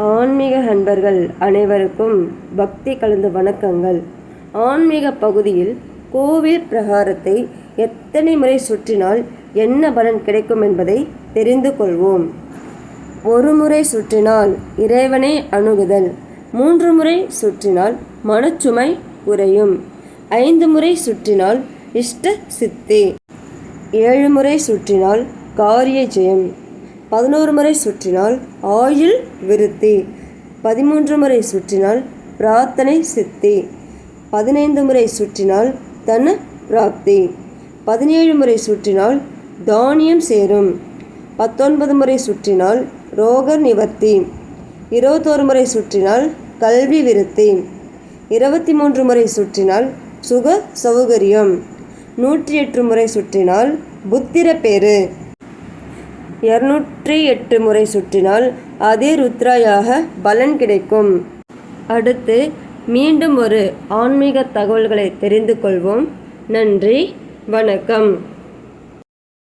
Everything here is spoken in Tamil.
ஆன்மீக அன்பர்கள் அனைவருக்கும் பக்தி கலந்த வணக்கங்கள். ஆன்மீக பகுதியில் கோவில் பிரகாரத்தை எத்தனை முறை சுற்றினால் என்ன பலன் கிடைக்கும் என்பதை தெரிந்து கொள்வோம். ஒரு முறை சுற்றினால் இறைவனை அணுகுதல் மூன்று முறை சுற்றினால் மனச்சுமை குறையும் ஐந்து முறை சுற்றினால் இஷ்ட சித்தி ஏழு முறை சுற்றினால் காரிய ஜெயம். பதினோரு முறை சுற்றினால் ஆயுள் விருத்தி. பதிமூன்று முறை சுற்றினால் பிரார்த்தனை சித்தி. பதினைந்து முறை சுற்றினால் தன பிராப்தி. பதினேழு முறை சுற்றினால் தானியம் சேரும். பத்தொன்பது முறை சுற்றினால் ரோக நிவர்த்தி. இருபத்தோரு முறை சுற்றினால் கல்வி விருத்தி. இருபத்தி மூன்று முறை சுற்றினால் சுக சௌகரியம். நூற்றி எட்டு முறை சுற்றினால் புத்திர பேரு இருநூற்றி எட்டு முறை சுற்றினால் அதே ருத்ராயாக பலன் கிடைக்கும். அடுத்து மீண்டும் ஒரு ஆன்மீக தகவல்களை தெரிந்து கொள்வோம். நன்றி வணக்கம்.